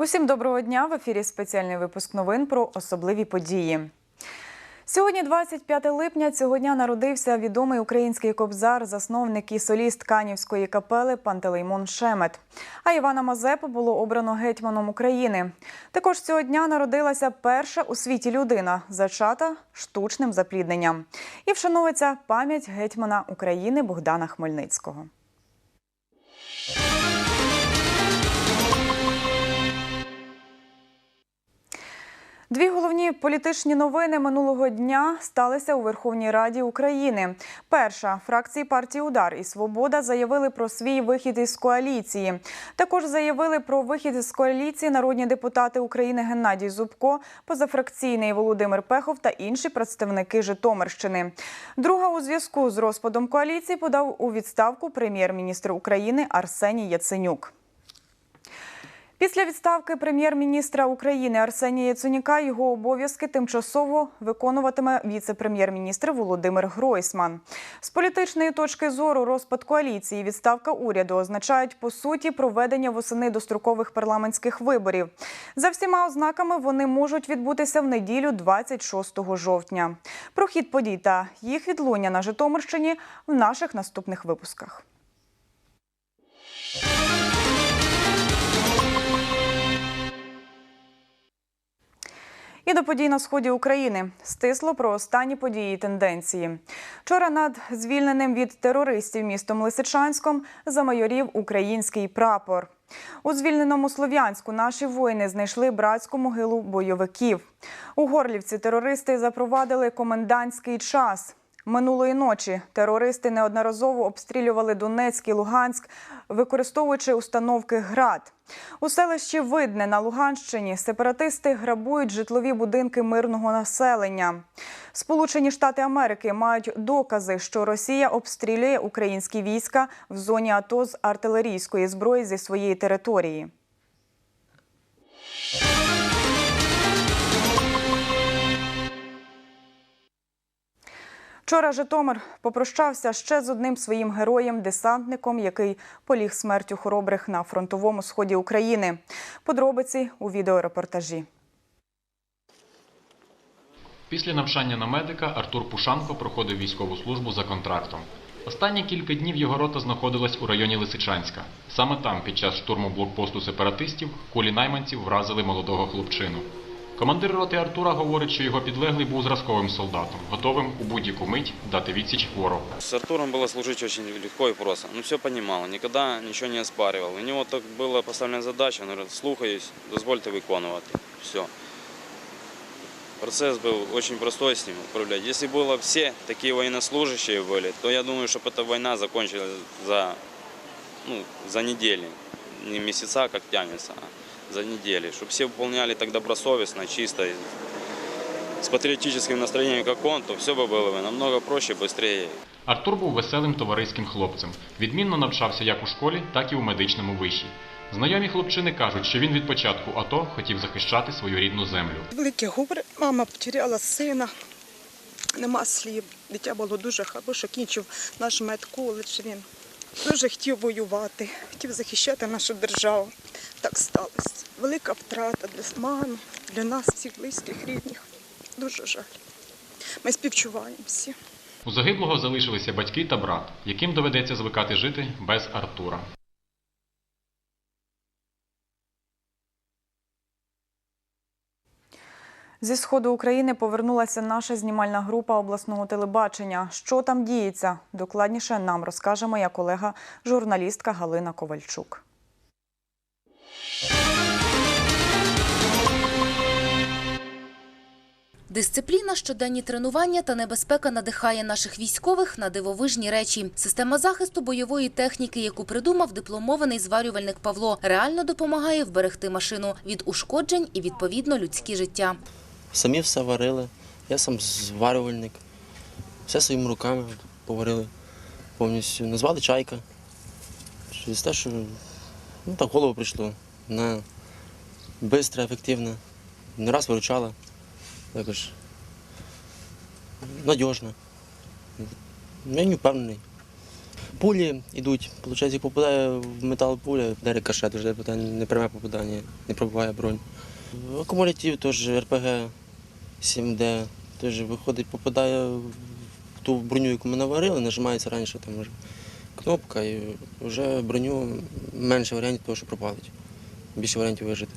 Усім доброго дня. В ефірі спеціальний випуск новин про особливі події. Сьогодні, 25 липня, цього дня народився відомий український кобзар, засновник і соліст Канівської капели Пантелеймон Шемет. А Івана Мазепу було обрано гетьманом України. Також цього дня народилася перша у світі людина, зачата штучним заплідненням. І вшановується пам'ять гетьмана України Богдана Хмельницького. Дві головні політичні новини минулого дня сталися у Верховній Раді України. Перша фракції партії Удар і Свобода заявили про свій вихід із коаліції. Також заявили про вихід із коаліції народні депутати України Геннадій Зубко, позафракційний Володимир Пехов та інші представники Житомирщини. Друга у зв'язку з розпадом коаліції подав у відставку прем'єр-міністр України Арсеній Яценюк. Після відставки прем'єр-міністра України Арсенія Яценюка його обов'язки тимчасово виконуватиме віце-прем'єр-міністр Володимир Гройсман. З політичної точки зору розпад коаліції відставка уряду означають по суті проведення восени дострокових парламентських виборів. За всіма ознаками вони можуть відбутися в неділю 26 жовтня. Про хід подій та їх відлуння на Житомирщині в наших наступних випусках. І до подій на сході України стисло про останні події і тенденції. Вчора над звільненим від терористів містом Лисичанськом замайорів український прапор. У звільненому Слов'янську наші воїни знайшли братську могилу бойовиків. У Горлівці терористи запровадили комендантський час. Минулої ночі терористи неодноразово обстрілювали Донецьк і Луганськ, використовуючи установки ГРАД. У селищі Видне на Луганщині сепаратисти грабують житлові будинки мирного населення. Сполучені Штати Америки мають докази, що Росія обстрілює українські війська в зоні АТО з артилерійської зброї зі своєї території. Вчора Житомир попрощався ще з одним своїм героєм, десантником, який поліг смертю хоробрих на фронтовому сході України. Подробиці у відеорепортажі. Після навчання на медика Артур Пушанко проходив військову службу за контрактом. Останні кілька днів його рота знаходилась у районі Лисичанська. Саме там, під час штурму блокпосту сепаратистів, кулі найманців вразили молодого хлопчину. Командир роти Артура говорить, що його підлеглий був зразковим солдатом, готовим у будь-яку мить дати відсіч ворогу. С Артуром было служить очень легко и просто. Он все понимал, никогда ничего не оспаривал. У него так была поставлена задача, он говорит, слухаюсь, дозвольте виконувати. Все. Процесс был очень простой с ним управлять. Если было все такие военнослужащие были, то я думаю, чтобы эта война закончилась за, ну, за недели. Не месяца, как тянется, а за недели. Чтобы все выполняли так добросовестно, чисто, и с патриотическим настроением, как он, то все бы было бы намного проще, быстрее. Артур був веселим товариським хлопцем. Відмінно навчався як у школі, так і у медичному виші. Знайомі хлопчини кажуть, що він від початку АТО хотів захищати свою рідну землю. Велике горе. Мама потеряла сина. Нема слів. Дитя було дуже хороше, кінчив наш медколедж. Він дуже хотів воювати, хотів захищати нашу державу. Так сталося. Велика втрата для мами, для нас, всіх близьких, рідних. Дуже жаль. Ми співчуваємо всі. У загиблого залишилися батьки та брат, яким доведеться звикати жити без Артура. Зі сходу України повернулася наша знімальна група обласного телебачення. Що там діється? Докладніше нам розкаже моя колега, журналістка Галина Ковальчук. Дисципліна, щоденні тренування та небезпека надихає наших військових на дивовижні речі. Система захисту бойової техніки, яку придумав дипломований зварювальник Павло, реально допомагає вберегти машину від ушкоджень і відповідно людські життя. Самі все варили. Я сам зварювальник. Все своїми руками поварили повністю. Назвали чайка. Через те, що ну, так голову прийшло. Вона швидка, ефективна. Не раз виручала. Також надіжна. Я не впевнений. Пулі йдуть, виходить, як попадає в метал пуля, де рикошет, вже не пряме попадання, не пробиває бронь. Акумулятив теж РПГ 7D, теж виходить, попадає в ту броню, яку ми наварили, нажимається раніше там вже кнопка, і вже броню менше варіантів того, що пропалить. Більше варіантів вижити.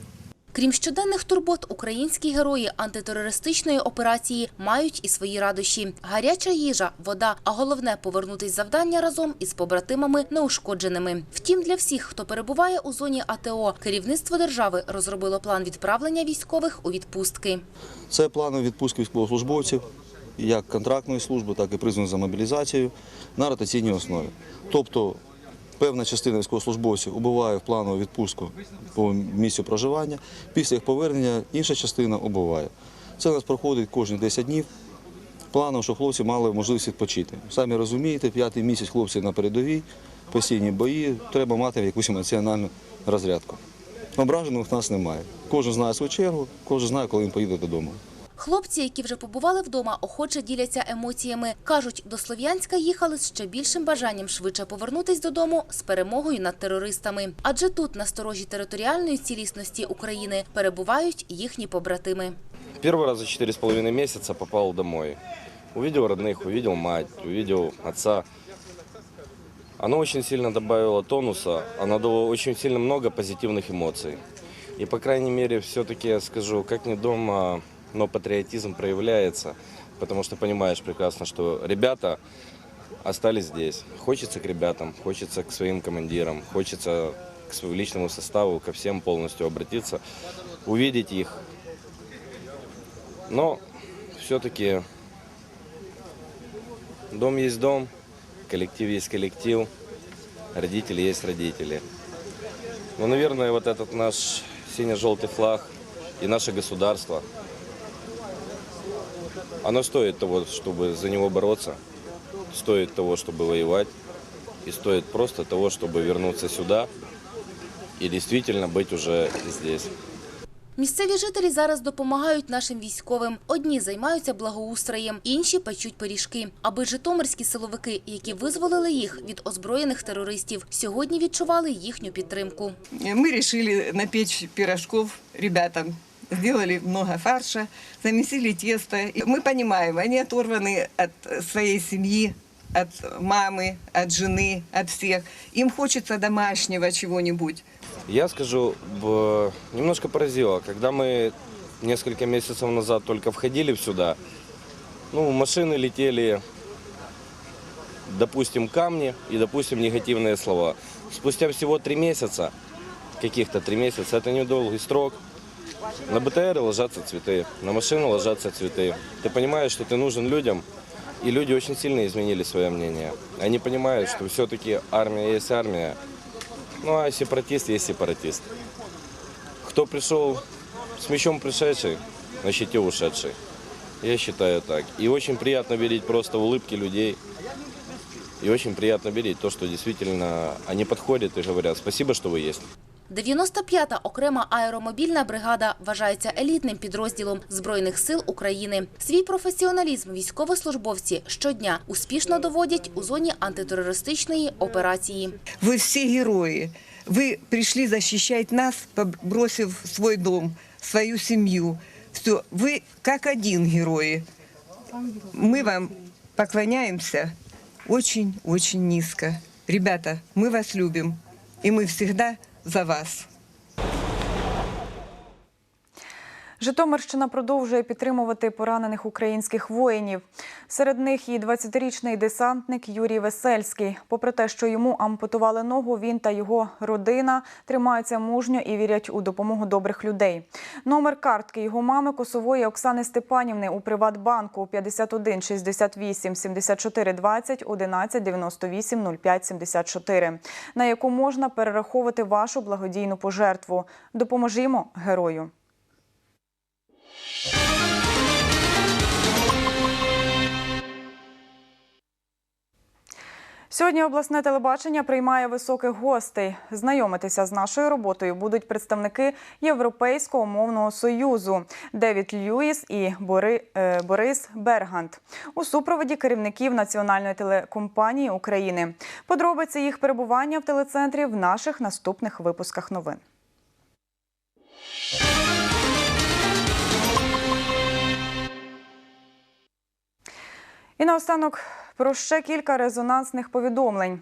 Крім щоденних турбот, українські герої антитерористичної операції мають і свої радощі: гаряча їжа, вода, а головне повернутись завдання разом із побратимами неушкодженими. Втім, для всіх, хто перебуває у зоні АТО, керівництво держави розробило план відправлення військових у відпустки. Це плани відпустки військовослужбовців, як контрактної служби, так і призваних за мобілізацією на ротаційній основі. Тобто певна частина військовослужбовців убуває в планову відпустку по місцю проживання, після їх повернення інша частина убуває. Це у нас проходить кожні 10 днів. Планом, щоб хлопці мали можливість відпочити. Самі розумієте, п'ятий місяць хлопці на передовій, постійні бої, треба мати якусь емоціональну розрядку. Ображених нас немає. Кожен знає свою чергу, кожен знає, коли він поїде додому. Хлопці, які вже побували вдома, охоче діляться емоціями. Кажуть, до Слов'янська їхали з ще більшим бажанням швидше повернутись додому з перемогою над терористами. Адже тут, на сторожі територіальної цілісності України, перебувають їхні побратими. Первый раз за четыре с половиной месяца попал домой. Увидел родных, увидел мать, увидел отца. Оно очень сильно добавило тонуса, оно дало очень сильно много позитивных эмоций. И, по крайней мере, все-таки я скажу, как не дома, Но патриотизм проявляется, потому что понимаешь прекрасно, что ребята остались здесь. Хочется к ребятам, хочется к своим командирам, хочется к своему личному составу, ко всем полностью обратиться, увидеть их, но все-таки дом есть дом, коллектив есть коллектив, родители есть родители. Но, наверное, вот этот наш сине-желтый флаг и наше государство, оно стоит того, чтобы за него бороться, стоит того, чтобы воевать, и стоит просто того, чтобы вернуться сюда и действительно быть уже здесь. Місцеві жителі зараз допомагають нашим військовим. Одні займаються благоустроєм, інші печуть пиріжки. Аби житомирські силовики, які визволили їх від озброєних терористів, сьогодні відчували їхню підтримку. Мы решили напечь пирожков ребятам. Сделали много фарша, замесили тесто. И мы понимаем, они оторваны от своей семьи, от мамы, от жены, от всех. Им хочется домашнего чего-нибудь. Я скажу, немножко поразило, когда мы несколько месяцев назад только входили сюда, ну, машины летели, допустим, камни и, допустим, негативные слова. Спустя всего три месяца, каких-то три месяца, это недолгий срок, на БТР ложатся цветы, на машину ложатся цветы. Ты понимаешь, что ты нужен людям, и люди очень сильно изменили свое мнение. Они понимают, что все-таки армия есть армия, ну а сепаратист есть сепаратист. Кто пришел с мечом пришедший, на щите ушедший. Я считаю так. И очень приятно видеть просто улыбки людей. И очень приятно видеть то, что действительно они подходят и говорят спасибо, что вы есть. 95-та окрема аеромобільна бригада вважається елітним підрозділом Збройних сил України. Свій професіоналізм військовослужбовці щодня успішно доводять у зоні антитерористичної операції. Вы все герои. Вы пришли защищать нас, бросив свой дом, свою семью. Все, вы как один герои. Мы вам поклоняемся очень-очень низко. Ребята, мы вас любим, и мы всегда за вас. Житомирщина продовжує підтримувати поранених українських воїнів. Серед них і 20-річний десантник Юрій Весельський. Попри те, що йому ампутували ногу, він та його родина тримаються мужньо і вірять у допомогу добрих людей. Номер картки його мами Косової Оксани Степанівни у Приватбанку 51 68 74 20 11 98 05 74, на яку можна перераховувати вашу благодійну пожертву. Допоможімо герою. Сьогодні обласне телебачення приймає високих гостей. Знайомитися з нашою роботою будуть представники Європейського мовного союзу Девід Льюіс і е, Борис Бергант у супроводі керівників Національної телекомпанії України. Подробиці їх перебування в телецентрі в наших наступних випусках новин. І наостанок про ще кілька резонансних повідомлень.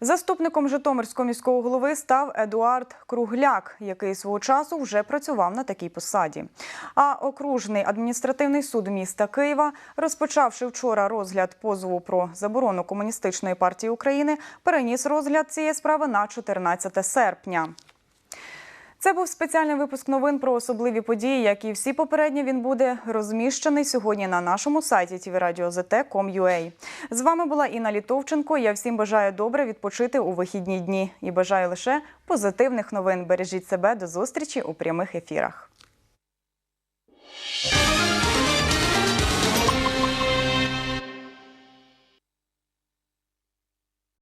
Заступником Житомирського міського голови став Едуард Кругляк, який свого часу вже працював на такій посаді. А окружний адміністративний суд міста Києва, розпочавши вчора розгляд позову про заборону комуністичної партії України, переніс розгляд цієї справи на 14 серпня. Це був спеціальний випуск новин про особливі події. Як і всі попередні, він буде розміщений сьогодні на нашому сайті tvradio.zt.com.ua. З вами була Інна Літовченко. Я всім бажаю добре відпочити у вихідні дні і бажаю лише позитивних новин. Бережіть себе до зустрічі у прямих ефірах.